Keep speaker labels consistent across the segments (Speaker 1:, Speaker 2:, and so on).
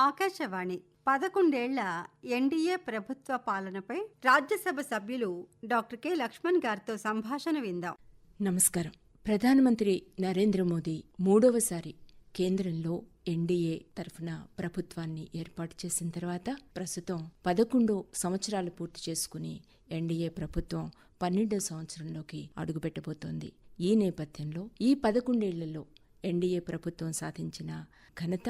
Speaker 1: Akashvani పదకొండేళ్ళ NDA ప్రభుత్వ పాలనపై రాజ్యసభ సభ్యులు డాక్టర్ కె లక్ష్మణ్ గారితో సంభాషణ విందాం.
Speaker 2: నమస్కారం. ప్రధానమంత్రి నరేంద్ర మోదీ మూడవసారి కేంద్రంలో ఎన్డీఏ తరఫున ప్రభుత్వాన్ని ఏర్పాటు చేసిన తర్వాత ప్రస్తుతం పదకొండు సంవత్సరాలు పూర్తి చేసుకుని ఎన్డీఏ ప్రభుత్వం పన్నెండో సంవత్సరంలోకి అడుగుపెట్టబోతోంది. ఈ నేపథ్యంలో ఈ పదకొండేళ్ళలో ఎన్డీఏ ప్రభుత్వం సాధించిన ఘనత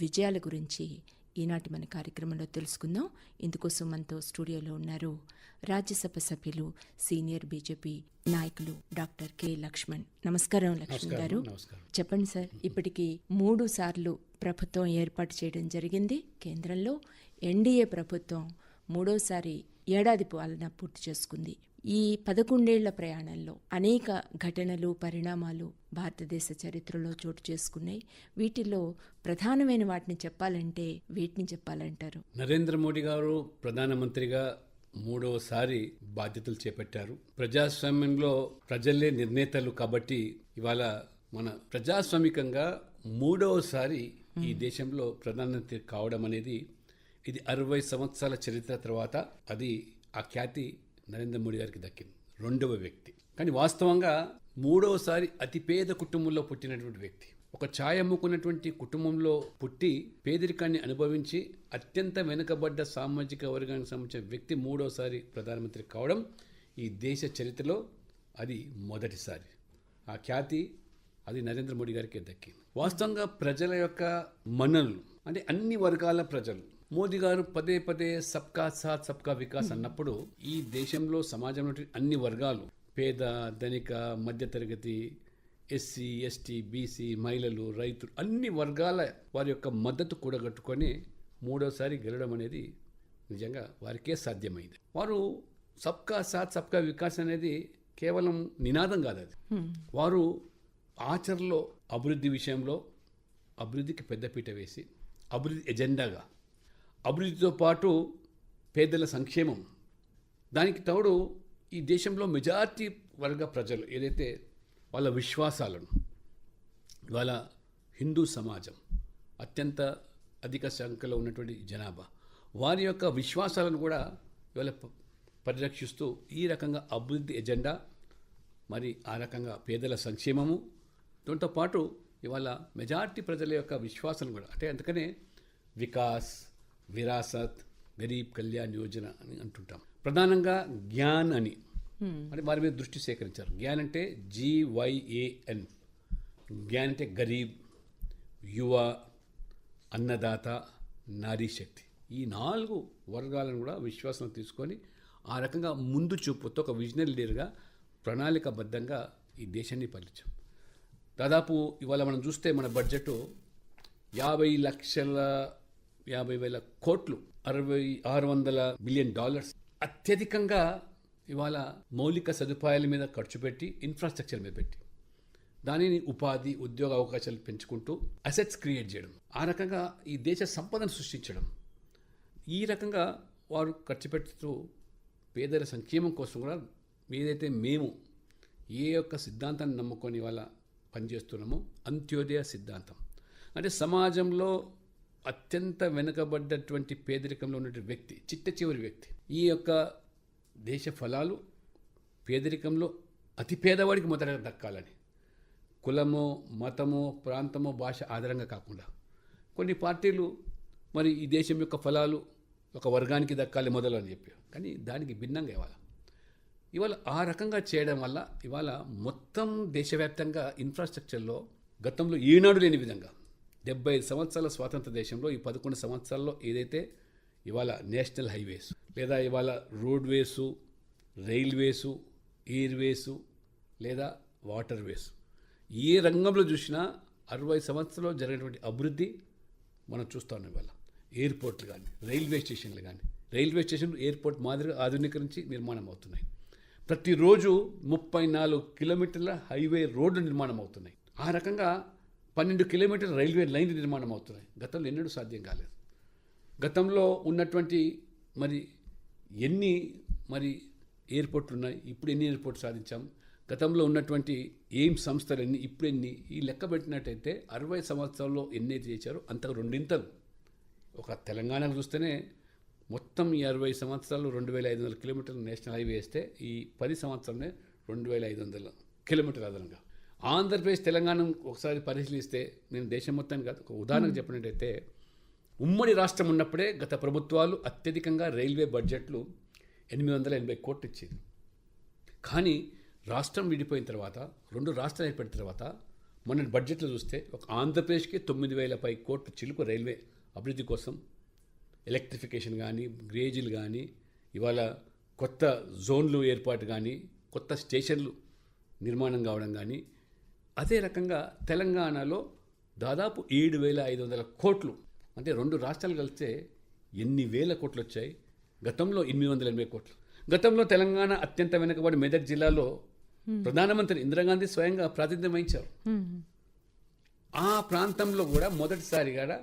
Speaker 2: విజయాల గురించి ఈనాటి మన కార్యక్రమంలో తెలుసుకుందాం. ఇందుకోసం మనతో స్టూడియోలో ఉన్నారు రాజ్యసభ సభ్యులు సీనియర్ బీజేపీ నాయకులు డాక్టర్ కె లక్ష్మణ్. నమస్కారం లక్ష్మణ్ గారు. చెప్పండి సార్ ఇప్పటికి మూడు సార్లు ప్రభుత్వం ఏర్పాటు చేయడం జరిగింది కేంద్రంలో. ఎన్డీఏ ప్రభుత్వం మూడోసారి ఏడాది పాలన పూర్తి చేసుకుంది. ఈ పదకొండేళ్ళ ప్రయాణంలో అనేక ఘటనలు పరిణామాలు భారతదేశ చరిత్రలో చోటు చేసుకున్నాయి. వీటిలో ప్రధానమైన వాటిని చెప్పాలంటే వీటిని చెప్పాలంటారు.
Speaker 3: నరేంద్ర మోడీ గారు ప్రధానమంత్రిగా మూడవసారి బాధ్యతలు చేపట్టారు. ప్రజాస్వామ్యంలో ప్రజలే నిర్ణేతలు కాబట్టి ఇవాళ మన ప్రజాస్వామికంగా మూడవసారి ఈ దేశంలో ప్రధానమంత్రి కావడం అనేది ఇది అరవై సంవత్సరాల చరిత్ర తర్వాత అది ఆ ఖ్యాతి నరేంద్ర మోడీ గారికి దక్కింది. రెండవ వ్యక్తి. కానీ వాస్తవంగా మూడవసారి అతి పేద కుటుంబంలో పుట్టినటువంటి వ్యక్తి. ఒక ఛాయ్ అమ్ముకున్నటువంటి కుటుంబంలో పుట్టి పేదరికాన్ని అనుభవించి అత్యంత వెనుకబడ్డ సామాజిక వర్గానికి సంబంధించిన వ్యక్తి మూడోసారి ప్రధానమంత్రి కావడం ఈ దేశ చరిత్రలో అది మొదటిసారి. ఆ ఖ్యాతి అది నరేంద్ర మోడీ గారికి దక్కింది. వాస్తవంగా ప్రజల యొక్క మన్నలు అంటే అన్ని వర్గాల ప్రజలు మోదీ గారు పదే పదే సబ్కా సాత్ సబ్కా వికాస్ అన్నప్పుడు ఈ దేశంలో సమాజంలో అన్ని వర్గాలు పేద ధనిక మధ్యతరగతి ఎస్సీ ఎస్టీ బీసీ మహిళలు రైతులు అన్ని వర్గాల వారి యొక్క మద్దతు కూడగట్టుకొని మూడోసారి గెలవడం అనేది నిజంగా వారికే సాధ్యమైంది. వారు సబ్కా సాత్ సబ్కా వికాస్ అనేది కేవలం నినాదం కాదు అది. వారు ఆచరణలో అభివృద్ధి విషయంలో అభివృద్ధికి పెద్దపీట వేసి అభివృద్ధి ఎజెండాగా అభివృద్ధితో పాటు పేదల సంక్షేమం. దానికి తోడు ఈ దేశంలో మెజార్టీ వర్గ ప్రజలు ఏదైతే వాళ్ళ విశ్వాసాలను ఇవాళ హిందూ సమాజం అత్యంత అధిక సంఖ్యలో ఉన్నటువంటి జనాభా వారి యొక్క విశ్వాసాలను కూడా ఇవాళ పరిరక్షిస్తూ ఈ రకంగా అభివృద్ధి ఎజెండా మరి ఆ రకంగా పేదల సంక్షేమము దాంతో పాటు ఇవాళ మెజార్టీ ప్రజల యొక్క విశ్వాసం కూడా అంటే అందుకనే వికాస్ విరాసత్ గరీబ్ కళ్యాణ్ యోజన అని అంటుంటాం. ప్రధానంగా జ్ఞాన్ అని. అంటే వారి మీద దృష్టి సేకరించారు. జ్ఞాన్ అంటే జీవైఏఎన్ జ్ఞాన్ అంటే గరీబ్ యువ అన్నదాత నారీ శక్తి. ఈ నాలుగు వర్గాలను కూడా విశ్వాసం తీసుకొని ఆ రకంగా ముందు చూపుతో ఒక విజనరీ లీడర్గా ప్రణాళికబద్ధంగా ఈ దేశాన్ని పరిచయం దాదాపు ఇవాళ మనం చూస్తే మన బడ్జెట్ యాభై లక్షల యాభై వేల కోట్లు అరవై ఆరు వందల బిలియన్ డాలర్స్. అత్యధికంగా ఇవాళ మౌలిక సదుపాయాల మీద ఖర్చు పెట్టి ఇన్ఫ్రాస్ట్రక్చర్ మీద పెట్టి. దానిని ఉపాధి ఉద్యోగ అవకాశాలు పెంచుకుంటూ అసెట్స్ క్రియేట్ చేయడం. ఆ రకంగా ఈ దేశ సంపదను సృష్టించడం. ఈ రకంగా వారు ఖర్చు పెడుతూ పేదల సంక్షేమం కోసం కూడా ఏదైతే మేము ఏ యొక్క సిద్ధాంతాన్ని నమ్ముకొని వాళ్ళ పనిచేస్తున్నామో అంత్యోదయ సిద్ధాంతం. అంటే సమాజంలో అత్యంత వెనుకబడ్డటువంటి పేదరికంలో ఉన్నటువంటి వ్యక్తి చిట్ట చివరి వ్యక్తి. ఈ యొక్క దేశ ఫలాలు పేదరికంలో అతి పేదవాడికి మొదట దక్కాలని. కులము మతము ప్రాంతము భాష ఆధారంగా కాకుండా. కొన్ని పార్టీలు మరి ఈ దేశం యొక్క ఫలాలు ఒక వర్గానికి దక్కాలి మొదలు అని చెప్పి. కానీ దానికి భిన్నంగా ఇవాళ. ఇవాళ ఆ రకంగా చేయడం వల్ల ఇవాళ మొత్తం దేశవ్యాప్తంగా ఇన్ఫ్రాస్ట్రక్చర్లో గతంలో ఈనాడు లేని విధంగా డెబ్బై ఐదు సంవత్సరాల స్వాతంత్ర దేశంలో ఈ పదకొండు సంవత్సరాల్లో ఏదైతే ఇవాళ నేషనల్ హైవేస్ లేదా ఇవాళ రోడ్వేసు రైల్వేసు ఎయిర్వేసు లేదా వాటర్ వేస్ ఏ రంగంలో చూసినా అరవై సంవత్సరాల్లో జరిగినటువంటి అభివృద్ధి మనం చూస్తా ఇవాళ. ఎయిర్పోర్ట్లు కానీ రైల్వే స్టేషన్లు కానీ రైల్వే స్టేషన్లు ఎయిర్పోర్ట్ మాదిరిగా ఆధునీకరించి నిర్మాణం అవుతున్నాయి. ప్రతిరోజు ముప్పై నాలుగు కిలోమీటర్ల హైవే రోడ్లు నిర్మాణం అవుతున్నాయి. ఆ రకంగా పన్నెండు కిలోమీటర్ల రైల్వే లైన్ నిర్మాణం అవుతున్నాయి గతంలో ఎన్నడూ సాధ్యం కాలేదు. గతంలో ఉన్నటువంటి మరి ఎన్ని మరి ఎయిర్పోర్ట్లు ఉన్నాయి ఇప్పుడు ఎన్ని ఎయిర్పోర్ట్ సాధించాం? గతంలో ఉన్నటువంటి ఏం సంస్థలు ఎన్ని ఇప్పుడు ఎన్ని ఈ లెక్క పెట్టినట్టయితే అరవై సంవత్సరాల్లో ఎన్ని అయితే చేశారో అంతకు రెండింతలు. ఒక తెలంగాణకు చూస్తేనే మొత్తం ఈ అరవై సంవత్సరాలు రెండు వేల ఐదు వందల కిలోమీటర్లు నేషనల్ హైవే వేస్తే ఈ పది సంవత్సరంలో రెండు వేల ఐదు వందల కిలోమీటర్లు అదనంగా. ఆంధ్రప్రదేశ్ తెలంగాణ ఒకసారి పరిశీలిస్తే నేను దేశం మొత్తానికి కాదు ఒక ఉదాహరణకు చెప్పినట్టయితే ఉమ్మడి రాష్ట్రం ఉన్నప్పుడే గత ప్రభుత్వాలు అత్యధికంగా రైల్వే బడ్జెట్లు ఎనిమిది వందల ఎనభై కోట్లు ఇచ్చేది. కానీ రాష్ట్రం విడిపోయిన తర్వాత రెండు రాష్ట్రాలు ఏర్పడిన తర్వాత మన బడ్జెట్లో చూస్తే ఒక ఆంధ్రప్రదేశ్కి తొమ్మిది వేల పై కోట్ల చిలుకు రైల్వే అభివృద్ధి కోసం ఎలక్ట్రిఫికేషన్ కానీ గ్రేజీలు కానీ ఇవాళ కొత్త జోన్లు ఏర్పాటు కానీ కొత్త స్టేషన్లు నిర్మాణం కావడం కానీ అదే రకంగా తెలంగాణలో దాదాపు ఏడు వేల ఐదు వందల కోట్లు అంటే రెండు రాష్ట్రాలు కలిస్తే ఎన్ని వేల కోట్లు వచ్చాయి? గతంలో ఎనిమిది వందల ఎనభై కోట్లు. గతంలో తెలంగాణ అత్యంత వెనుకబడి మెదక్ జిల్లాలో ప్రధానమంత్రి ఇందిరాగాంధీ స్వయంగా ప్రాతినిధ్యం వహించారు. ఆ ప్రాంతంలో కూడా మొదటిసారిగా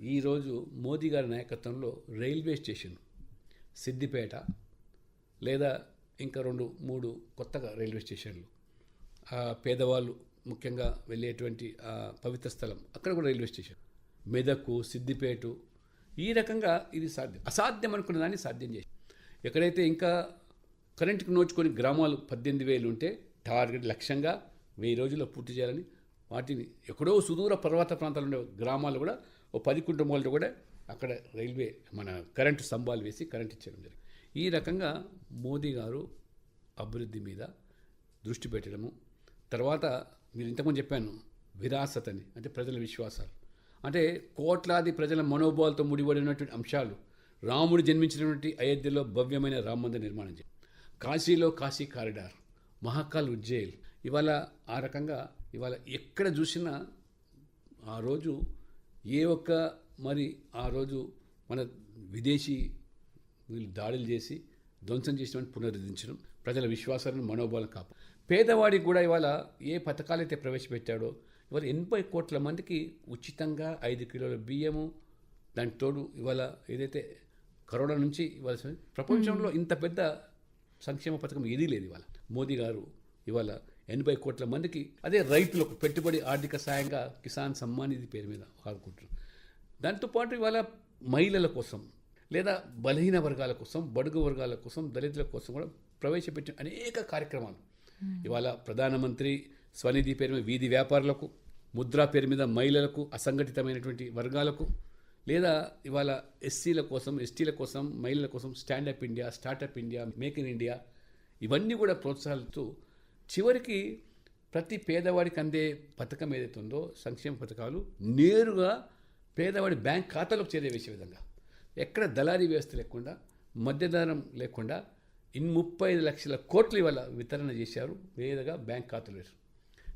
Speaker 3: ఈరోజు మోదీ గారి నాయకత్వంలో రైల్వే స్టేషన్ సిద్దిపేట లేదా ఇంకా రెండు మూడు కొత్తగా రైల్వే స్టేషన్లు. పేదవాళ్ళు ముఖ్యంగా వెళ్ళేటువంటి ఆ పవిత్ర స్థలం. అక్కడ కూడా రైల్వే స్టేషన్. మెదకు సిద్దిపేటు ఈ రకంగా ఇది సాధ్యం. అసాధ్యం అనుకున్న దాన్ని సాధ్యం చేసి. ఎక్కడైతే ఇంకా కరెంటుకు నోచుకొని గ్రామాలు పద్దెనిమిది వేలు ఉంటే టార్గెట్ లక్ష్యంగా వెయ్యి రోజుల్లో పూర్తి చేయాలని వాటిని ఎక్కడో సుదూర పర్వత ప్రాంతాలు ఉండే గ్రామాలు కూడా ఓ పది కుటుంబాలు కూడా అక్కడ రైల్వే మన కరెంటు స్తంభాలు వేసి కరెంట్ ఇచ్చేయడం జరిగింది. ఈ రకంగా మోదీ గారు అభివృద్ధి మీద దృష్టి పెట్టడము తర్వాత మీరు ఇంతకుముందు చెప్పాను విరాసత్ అని అంటే ప్రజల విశ్వాసాలు. అంటే కోట్లాది ప్రజల మనోభావాలతో ముడిపడినటువంటి అంశాలు రాముడు జన్మించినటువంటి అయోధ్యలో భవ్యమైన రామ మందిర నిర్మాణం కాశీలో కాశీ కారిడార్ మహాకాల్ ఉజ్జయిల్. ఇవాళ ఆ రకంగా ఇవాళ ఎక్కడ చూసినా ఆ రోజు ఏ ఒక్క మరి ఆ రోజు మన విదేశీ వీళ్ళు దాడులు చేసి ధ్వంసం చేసిన పునరుద్ధరించడం ప్రజల విశ్వాసాలను మనోబలం కాపు పేదవాడికి కూడా ఇవాళ ఏ పథకాలైతే ప్రవేశపెట్టాడో ఇవాళ ఎనభై కోట్ల మందికి ఉచితంగా ఐదు కిలోల బియ్యము దానికి తోడు ఇవాళ ఏదైతే కరోనా నుంచి ఇవాళ ప్రపంచంలో ఇంత పెద్ద సంక్షేమ పథకం ఏదీ లేదు ఇవాళ. మోదీ గారు ఇవాళ ఎనభై కోట్ల మందికి అదే రైతులకు పెట్టుబడి ఆర్థిక సాయంగా కిసాన్ సమ్మాన్ నిధి పేరు మీద వాడుకుంటున్నారు దాంతోపాటు ఇవాళ మహిళల కోసం లేదా బలహీన వర్గాల కోసం బడుగు వర్గాల కోసం దళితుల కోసం కూడా ప్రవేశపెట్టిన అనేక కార్యక్రమాలు. Hmm. ఇవాళ ప్రధానమంత్రి స్వనిధి పేరు మీద వీధి వ్యాపారులకు ముద్రా పేరు మీద మహిళలకు అసంఘటితమైనటువంటి వర్గాలకు లేదా ఇవాళ ఎస్సీల కోసం ఎస్టీల కోసం మహిళల కోసం standup India startup India make in India ఇవన్నీ కూడా ప్రోత్సహిస్తూ చివరికి ప్రతి పేదవాడికి అందే పథకం ఏదైతే ఉందో సంక్షేమ పథకాలు నేరుగా పేదవాడి బ్యాంక్ ఖాతాలోకి చేరవేసే విధంగా. ఎక్కడ దళారీ వ్యవస్థ లేకుండా మధ్యదారం లేకుండా ఇన్ ముప్పై ఐదు లక్షల కోట్లు ఇవాళ వితరణ చేశారు. వేదగా బ్యాంక్ ఖాతాలు వేశారు.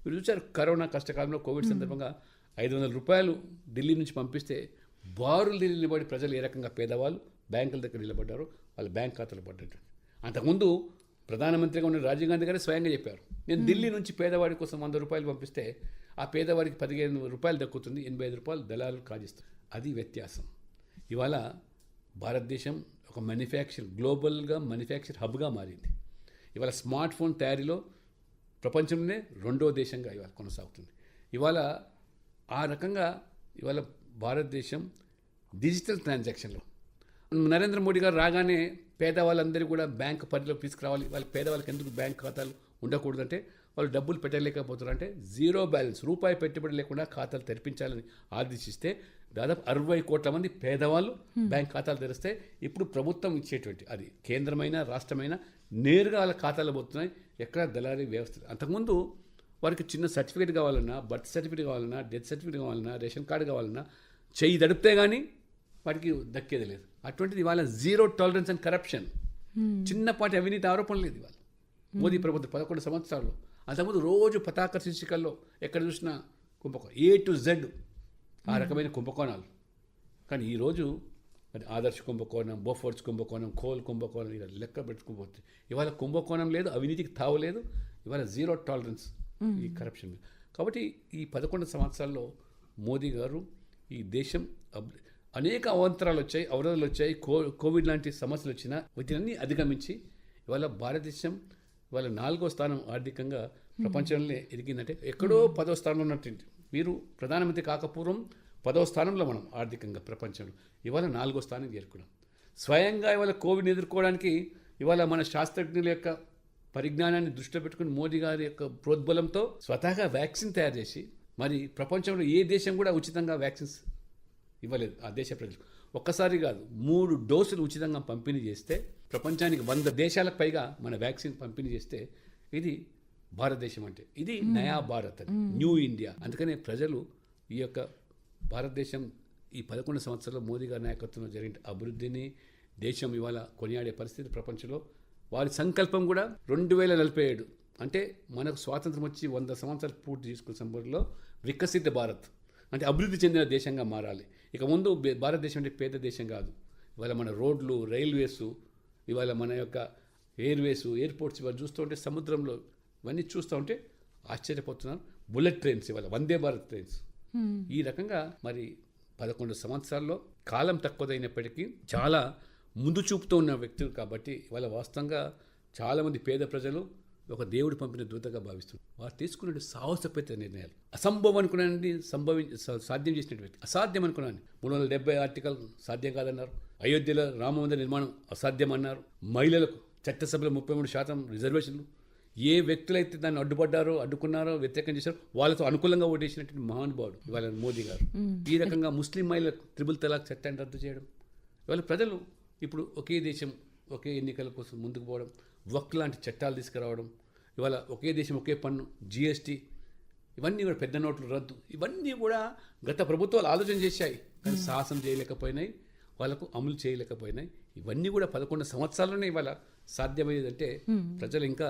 Speaker 3: మీరు చూసారు కరోనా కష్టకాలంలో కోవిడ్ సందర్భంగా ఐదు వందల రూపాయలు ఢిల్లీ నుంచి పంపిస్తే బారులు నిలబడి ప్రజలు ఏ రకంగా పేదవాళ్ళు బ్యాంకుల దగ్గర నిలబడ్డారో వాళ్ళ బ్యాంక్ ఖాతాలో పడ్డట్టు. అంతకుముందు ప్రధానమంత్రిగా ఉన్న రాజీవ్ గాంధీ గారే స్వయంగా చెప్పారు. నేను ఢిల్లీ నుంచి పేదవాడి కోసం వంద రూపాయలు పంపిస్తే ఆ పేదవాడికి పదిహేను రూపాయలు దక్కుతుంది ఎనభై ఐదు రూపాయలు దళాలు కాజిస్తారు అది వ్యత్యాసం. ఇవాళ భారతదేశం ఒక మ్యానుఫ్యాక్చర్ గ్లోబల్గా మ్యానుఫ్యాక్చర్ హబ్గా మారింది. ఇవాళ స్మార్ట్ ఫోన్ తయారీలో ప్రపంచంలోనే రెండో దేశంగా ఇవాళ కొనసాగుతుంది. ఇవాళ ఆ రకంగా ఇవాళ భారతదేశం డిజిటల్ ట్రాన్సాక్షన్లో నరేంద్ర మోడీ గారు రాగానే పేదవాళ్ళందరూ కూడా బ్యాంక్ పరిధిలోకి తీసుకురావాలి. వాళ్ళ పేదవాళ్ళకి ఎందుకు బ్యాంక్ ఖాతాలు ఉండకూడదంటే వాళ్ళు డబ్బులు పెట్టలేకపోతున్నారు. అంటే జీరో బ్యాలెన్స్ రూపాయి పెట్టుబడి లేకుండా ఖాతాలు తెరిపించాలని ఆదేశిస్తే దాదాపు అరవై కోట్ల మంది పేదవాళ్ళు బ్యాంక్ ఖాతాలు తెరిస్తే ఇప్పుడు ప్రభుత్వం ఇచ్చేటువంటి అది కేంద్రమైన రాష్ట్రమైన నేరుగా వాళ్ళ ఖాతాలో పోతున్నాయి. ఎక్కడ దళారీ వ్యవస్థ అంతకుముందు వారికి చిన్న సర్టిఫికేట్ కావాలన్నా బర్త్ సర్టిఫికేట్ కావాలన్నా డెత్ సర్టిఫికేట్ కావాలన్నా రేషన్ కార్డు కావాలన్నా చెయ్యి దడిపితే కానీ వాటికి దక్కేది లేదు. అటువంటిది ఇవాళ జీరో టాలరెన్స్ అండ్ కరప్షన్. చిన్నపాటి అవినీతి ఆరోపణ లేదు ఇవాళ. మోదీ ప్రభుత్వం పదకొండు సంవత్సరాలు అంతకుముందు రోజు పతాక శీర్షికల్లో ఎక్కడ చూసినా కుంభకోణం. ఏ టు జెడ్ ఆ రకమైన కుంభకోణాలు. కానీ ఈరోజు మరి ఆదర్శ కుంభకోణం బోఫోర్స్ కుంభకోణం కోల్ కుంభకోణం ఇలా లెక్క పెట్టుకోబోతుంది ఇవాళ కుంభకోణం లేదు అవినీతికి తావు లేదు ఇవాళ జీరో టాలరెన్స్ ఈ కరప్షన్ మీద. కాబట్టి ఈ పదకొండు సంవత్సరాల్లో మోదీ గారు ఈ దేశం అనేక అవాంతరాలు వచ్చాయి అవరోధాలు వచ్చాయి కో కోవిడ్ లాంటి సమస్యలు వచ్చినా వీటినన్నీ అధిగమించి ఇవాళ భారతదేశం ఇవాళ నాలుగో స్థానం ఆర్థికంగా ప్రపంచంలో ఎదిగిందంటే ఎక్కడో పదో స్థానంలో ఉన్నట్టు వీరు ప్రధానమంత్రి కాకపూర్వం పదవ స్థానంలో మనం ఆర్థికంగా ప్రపంచంలో ఇవాళ నాలుగో స్థానం చేరుకున్నాం. స్వయంగా ఇవాళ కోవిడ్ని ఎదుర్కోవడానికి ఇవాళ మన శాస్త్రజ్ఞుల యొక్క పరిజ్ఞానాన్ని దృష్టిలో పెట్టుకుని మోదీ గారి యొక్క ప్రోద్బలంతో స్వతహాగా వ్యాక్సిన్ తయారు చేసి మరి ప్రపంచంలో ఏ దేశం కూడా ఉచితంగా వ్యాక్సిన్స్ ఇవ్వలేదు ఆ దేశ ప్రజలకు. ఒక్కసారి కాదు మూడు డోసులు ఉచితంగా పంపిణీ చేస్తే ప్రపంచానికి వంద దేశాలకు పైగా మన వ్యాక్సిన్ పంపిణీ చేస్తే ఇది భారతదేశం అంటే. ఇది నయా భారత్ న్యూ ఇండియా. అందుకనే ప్రజలు ఈ యొక్క భారతదేశం ఈ పదకొండు సంవత్సరాల్లో మోదీ గారి నాయకత్వంలో జరిగిన అభివృద్ధిని దేశం ఇవాళ కొనియాడే పరిస్థితి ప్రపంచంలో. వారి సంకల్పం కూడా రెండు వేల నలభై ఏడు. అంటే మనకు స్వాతంత్రం వచ్చి వంద సంవత్సరాలు పూర్తి చేసుకున్న సందర్భంలో వికసిత భారత్ అంటే అభివృద్ధి చెందిన దేశంగా మారాలి. ఇక ముందు భారతదేశం అంటే పేద దేశం కాదు. ఇవాళ మన రోడ్లు రైల్వేస్ ఇవాళ మన యొక్క ఎయిర్వేస్ ఎయిర్పోర్ట్స్ ఇవాళ చూస్తూ ఉంటే సముద్రంలో ఇవన్నీ చూస్తూ ఉంటే ఆశ్చర్యపోతున్నాను బుల్లెట్ ట్రైన్స్ ఇవాళ వందే భారత్ ట్రైన్స్. ఈ రకంగా మరి పదకొండు సంవత్సరాల్లో కాలం తక్కువదైనప్పటికీ చాలా ముందు చూపుతూ ఉన్న వ్యక్తులు కాబట్టి ఇవాళ వాస్తవంగా చాలామంది పేద ప్రజలు ఒక దేవుడు పంపిన దూతగా భావిస్తున్నారు వారు తీసుకున్న సాహసపేత నిర్ణయాలు. అసంభవం అనుకున్నానండి సంభవి సాధ్యం చేసిన వ్యక్తి. అసాధ్యం అనుకున్నాను మూడు వందల డెబ్బై ఆర్టికల్ సాధ్యం కాదన్నారు. అయోధ్యలో రామ మందిర నిర్మాణం అసాధ్యం అన్నారు. మహిళలకు చట్టసభలో ముప్పై మూడు శాతం రిజర్వేషన్లు. ఏ వ్యక్తులైతే దాన్ని అడ్డుపడ్డారో అడ్డుకున్నారో వ్యతిరేకం చేశారో వాళ్ళతో అనుకూలంగా ఓటేసినటువంటి మహానుభావుడు ఇవాళ మోదీ గారు. ఈ రకంగా ముస్లిం మహిళలకు త్రిబుల్ తలాక్ చట్టాన్ని రద్దు చేయడం. ఇవాళ ప్రజలు ఇప్పుడు ఒకే దేశం ఒకే ఎన్నికల కోసం ముందుకు పోవడం. వక్ లాంటి చట్టాలు తీసుకురావడం ఇవాళ ఒకే దేశం ఒకే పన్ను జిఎస్టీ ఇవన్నీ కూడా పెద్ద నోట్లు రద్దు. ఇవన్నీ కూడా గత ప్రభుత్వాలు ఆలోచన చేశాయి. కానీ సాహసం చేయలేకపోయినాయి వాళ్ళకు అమలు చేయలేకపోయినాయి. ఇవన్నీ కూడా పదకొండు సంవత్సరాల్లోనే ఇవాళ సాధ్యమయ్యేదంటే ప్రజలు ఇంకా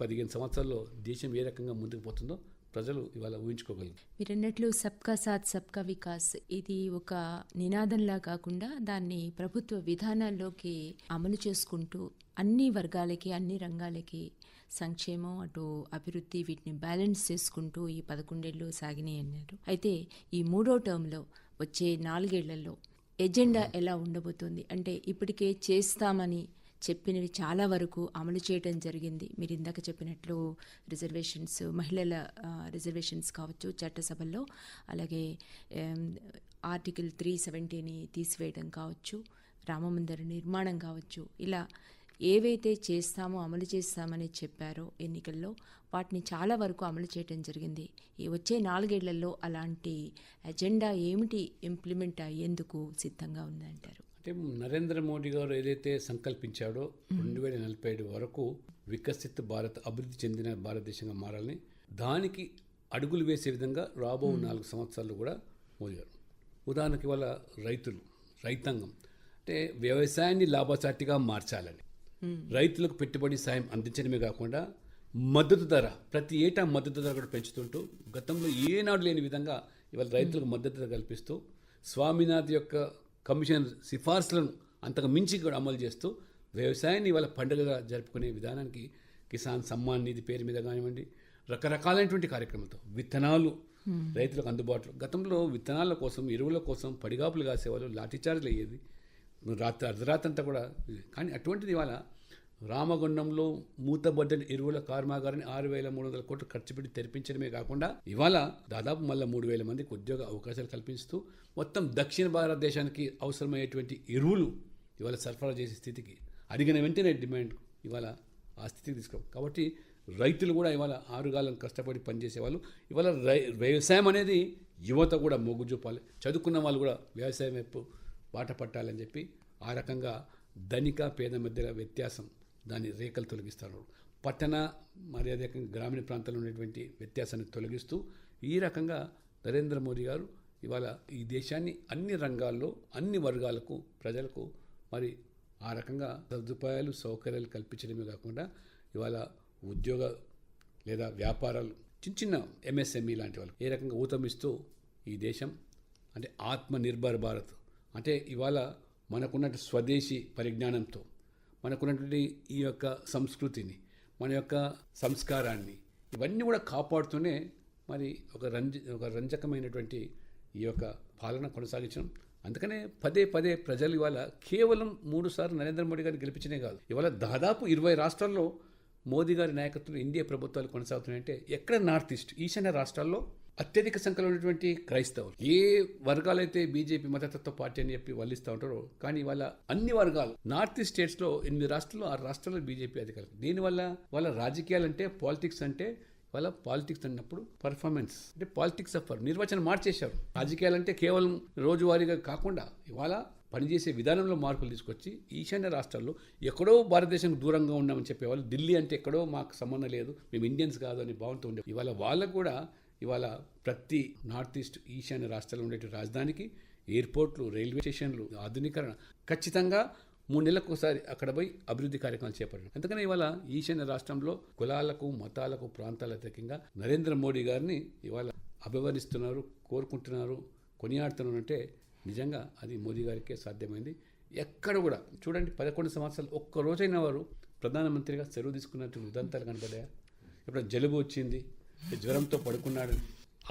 Speaker 3: పదిహేను సంవత్సరాల్లో దేశం ఏ రకంగా ముందుకు పోతుందో ప్రజలు ఇవాళ ఊహించుకోగలరు
Speaker 2: మీరన్నట్లు సబ్కా సాత్ సబ్కా వికాస్ ఇది ఒక నినాదంలా కాకుండా దాన్ని ప్రభుత్వ విధానాల్లోకి అమలు చేసుకుంటూ అన్ని వర్గాలకి అన్ని రంగాలకి సంక్షేమం అటు అభివృద్ధి వీటిని బ్యాలెన్స్ చేసుకుంటూ ఈ పదకొండేళ్ళు సాగినాయి అన్నారు. అయితే ఈ మూడో టర్మ్లో వచ్చే నాలుగేళ్ళలో ఎజెండా ఎలా ఉండబోతోంది? అంటే ఇప్పటికే చేస్తామని చెప్పినవి చాలా వరకు అమలు చేయడం జరిగింది. మీరు ఇందాక చెప్పినట్లు రిజర్వేషన్స్ మహిళల రిజర్వేషన్స్ కావచ్చు చట్టసభల్లో అలాగే ఆర్టికల్ త్రీ సెవెంటీని తీసివేయడం కావచ్చు రామమందిర నిర్మాణం కావచ్చు ఇలా ఏవైతే చేస్తామో అమలు చేస్తామని చెప్పారో ఎన్నికల్లో వాటిని చాలా వరకు అమలు చేయడం జరిగింది. ఈ వచ్చే నాలుగేళ్ళలో అలాంటి ఎజెండా ఏమిటి ఇంప్లిమెంట్ అయ్యేందుకు సిద్ధంగా ఉందంటారు?
Speaker 3: అంటే నరేంద్ర మోడీ గారు ఏదైతే సంకల్పించాడో రెండు వేల నలభై ఏడు వరకు వికసిత్ భారత్ అభివృద్ధి చెందిన భారతదేశంగా మారాలని దానికి అడుగులు వేసే విధంగా రాబో నాలుగు సంవత్సరాలు కూడా మోదీ గారు. ఉదాహరణకి వాళ్ళ రైతులు రైతాంగం అంటే వ్యవసాయాన్ని లాభసాటిగా మార్చాలని. రైతులకు పెట్టుబడి సాయం అందించడమే కాకుండా మద్దతు ధర ప్రతి ఏటా మద్దతు ధర కూడా పెంచుతుంటూ గతంలో ఏనాడు లేని విధంగా ఇవాళ రైతులకు మద్దతు ధర కల్పిస్తూ స్వామినాథ్ యొక్క కమిషన్ సిఫార్సులను అంతకు మించి కూడా అమలు చేస్తూ వ్యవసాయాన్ని ఇవాళ పండుగగా జరుపుకునే విధానానికి కిసాన్ సమ్మాన్ నిధి పేరు మీద కానివ్వండి రకరకాలైనటువంటి కార్యక్రమాలతో విత్తనాలు రైతులకు అందుబాటులో గతంలో విత్తనాల కోసం ఎరువుల కోసం పడిగాపులు కాసేవాళ్ళు లాఠీచార్జీలు అయ్యేది రాత్రి అర్ధరాత్రి అంతా కూడా కానీ అటువంటిది ఇవాళ రామగుండంలో మూతబడ్డని ఎరువుల కర్మాగారాన్ని ఆరు వేల మూడు వందల కోట్లు ఖర్చు పెట్టి తెరిపించడమే కాకుండా ఇవాళ దాదాపు మళ్ళీ మూడు వేల మందికి ఉద్యోగ అవకాశాలు కల్పిస్తూ మొత్తం దక్షిణ భారతదేశానికి అవసరమయ్యేటువంటి ఎరువులు ఇవాళ సరఫరా చేసే స్థితికి అడిగిన వెంటనే డిమాండ్ ఇవాళ ఆ స్థితికి తీసుకురావు. కాబట్టి రైతులు కూడా ఇవాళ ఆరుగాలం కష్టపడి పనిచేసేవాళ్ళు. ఇవాళ రై వ్యవసాయం అనేది యువత కూడా మొగ్గు చూపాలి. చదువుకున్న వాళ్ళు కూడా వ్యవసాయం వైపు బాట పట్టాలని చెప్పి ఆ రకంగా ధనిక పేద మధ్య వ్యత్యాసం దాని రేఖలు తొలగిస్తారు. పట్టణ మర్యాద గ్రామీణ ప్రాంతాల్లో ఉన్నటువంటి వ్యత్యాసాన్ని తొలగిస్తూ ఈ రకంగా నరేంద్ర మోదీ గారు ఇవాళ ఈ దేశాన్ని అన్ని రంగాల్లో అన్ని వర్గాలకు ప్రజలకు మరి ఆ రకంగా సదుపాయాలు సౌకర్యాలు కల్పించడమే కాకుండా ఇవాళ ఉద్యోగ లేదా వ్యాపారాలు చిన్న చిన్న ఎంఎస్ఎంఈ లాంటి వాళ్ళు ఏ రకంగా ఊతమిస్తూ ఈ దేశం అంటే ఆత్మనిర్భర్ భారత్. అంటే ఇవాళ మనకున్న స్వదేశీ పరిజ్ఞానంతో మనకున్నటువంటి ఈ యొక్క సంస్కృతిని మన యొక్క సంస్కారాన్ని ఇవన్నీ కూడా కాపాడుతూనే మరి ఒక రంజ ఒక రంజకమైనటువంటి ఈ యొక్క పాలన కొనసాగించడం. అందుకనే పదే పదే ప్రజలు ఇవాళ కేవలం మూడు సార్లు నరేంద్ర మోడీ గారిని గెలిపించనే కాదు ఇవాళ దాదాపు ఇరవై రాష్ట్రాల్లో మోదీ గారి నాయకత్వంలో ఇండియా ప్రభుత్వాలు కొనసాగుతున్నాయంటే ఎక్కడ నార్త్ ఈస్ట్ ఈశాన్య రాష్ట్రాల్లో అత్యధిక సంఖ్యలో ఉన్నటువంటి క్రైస్తవులు. ఏ వర్గాలైతే బీజేపీ మతతత్వ పార్టీ అని చెప్పి వల్లిస్తూ ఉంటారో కానీ వాళ్ళ అన్ని వర్గాలు నార్త్ ఈస్ట్ స్టేట్స్లో ఎనిమిది రాష్ట్రాల్లో ఆ రాష్ట్రాల్లో బీజేపీ అధికారులు. దీనివల్ల వాళ్ళ రాజకీయాలు అంటే పాలిటిక్స్ అంటే వాళ్ళ పాలిటిక్స్ అన్నప్పుడు పర్ఫార్మెన్స్ అంటే పాలిటిక్స్ ఆఫ్ నిర్వచనం మార్చేశారు. రాజకీయాలు అంటే కేవలం రోజువారీగా కాకుండా ఇవాళ పనిచేసే విధానంలో మార్పులు తీసుకొచ్చి ఈశాన్య రాష్ట్రాల్లో ఎక్కడో భారతదేశం దూరంగా ఉన్నామని చెప్పేవాళ్ళు ఢిల్లీ అంటే ఎక్కడో మాకు సంబంధం లేదు మేము ఇండియన్స్ కాదు అని భావంతో ఉండే ఇవాళ వాళ్ళకు కూడా ఇవాళ ప్రతి నార్త్ ఈస్ట్ ఈశాన్య రాష్ట్రాల్లో ఉండే రాజధానికి ఎయిర్పోర్ట్లు రైల్వే స్టేషన్లు ఆధునీకరణ. ఖచ్చితంగా మూడు నెలలకు ఒకసారి అక్కడ పోయి అభివృద్ధి కార్యక్రమాలు చేపట్టారు. అందుకని ఇవాళ ఈశాన్య రాష్ట్రంలో కులాలకు మతాలకు ప్రాంతాల అతీతంగా నరేంద్ర మోడీ గారిని ఇవాళ అభివర్ణిస్తున్నారు కోరుకుంటున్నారు కొనియాడుతున్నారు అంటే నిజంగా అది మోదీ గారికే సాధ్యమైంది. ఎక్కడ కూడా చూడండి పదకొండు సంవత్సరాలు ఒక్క రోజైన వారు ప్రధానమంత్రిగా సెలవు తీసుకున్నట్టు ఉదంతాలు కనపడ్డాయా? ఇప్పుడు జలుబు వచ్చింది? జ్వరంతో పడుకున్నాడు.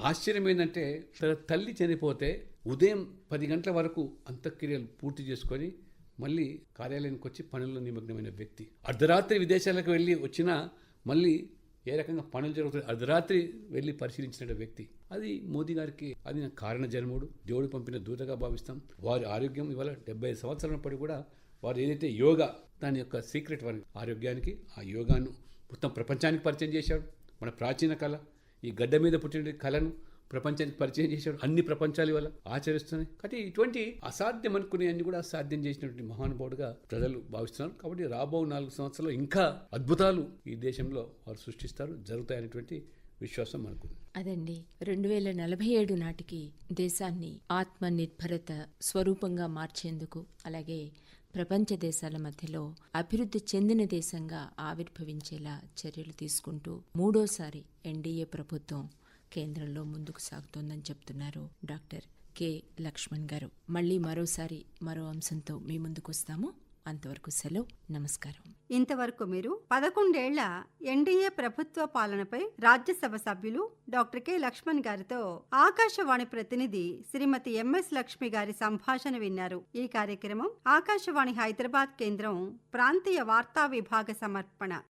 Speaker 3: ఆశ్చర్యం ఏంటంటే తన తల్లి చనిపోతే ఉదయం పది గంటల వరకు అంత్యక్రియలు పూర్తి చేసుకొని మళ్ళీ కార్యాలయానికి వచ్చి పనుల్లో నిమగ్నమైన వ్యక్తి. అర్ధరాత్రి విదేశాలకు వెళ్ళి వచ్చినా మళ్ళీ ఏ రకంగా పనులు జరుగుతుంది అర్ధరాత్రి వెళ్ళి పరిశీలించిన వ్యక్తి. అది మోదీ గారికి అది నా కారణ జన్ముడు. దేవుడు పంపిన దూతగా భావిస్తాం. వారి ఆరోగ్యం ఇవాళ డెబ్బై సంవత్సరాల పడి కూడా వారు ఏదైతే యోగా దాని యొక్క సీక్రెట్ వారి ఆరోగ్యానికి ఆ యోగాను మొత్తం ప్రపంచానికి పరిచయం చేశాడు. మన ప్రాచీన కళ ఈ గడ్డ మీద పుట్టిన కళను ప్రపంచానికి పరిచయం చేశాడు. అన్ని ప్రపంచాల వల్ల ఆచరిస్తున్నాయి. కాబట్టి ఇటువంటి అసాధ్యం అనుకునే అన్ని కూడా సాధ్యం చేసినటువంటి మహానుభావుడుగా ప్రజలు భావిస్తున్నారు. కాబట్టి రాబో నాలుగు సంవత్సరాలు ఇంకా అద్భుతాలు ఈ దేశంలో వారు సృష్టిస్తారు. జరుగుతాయనేటువంటి విశ్వాసం మనకు
Speaker 2: అదండి. రెండు వేల నలభై ఏడు నాటికి దేశాన్ని ఆత్మ నిర్భరత స్వరూపంగా మార్చేందుకు అలాగే ప్రపంచ దేశాల మధ్యలో అభివృద్ధి చెందిన దేశంగా ఆవిర్భవించేలా చర్యలు తీసుకుంటూ మూడోసారి ఎన్డీఏ ప్రభుత్వం కేంద్రంలో ముందుకు సాగుతోందని చెప్తున్నారు డాక్టర్ కె లక్ష్మణ్ గారు. మళ్ళీ మరోసారి మరో అంశంతో మీ ముందుకు వస్తాము. అంతవరకు సెలవు. నమస్కారం.
Speaker 1: ఇంతవరకు మీరు పదకొండేళ్ళ ఎన్డీఏ ప్రభుత్వ పాలనపై రాజ్యసభ సభ్యులు డాక్టర్ కె లక్ష్మణ్ గారితో ఆకాశవాణి ప్రతినిధి శ్రీమతి ఎంఎస్ లక్ష్మి గారి సంభాషణ విన్నారు. ఈ కార్యక్రమం ఆకాశవాణి హైదరాబాద్ కేంద్రం ప్రాంతీయ వార్తా విభాగ సమర్పణ.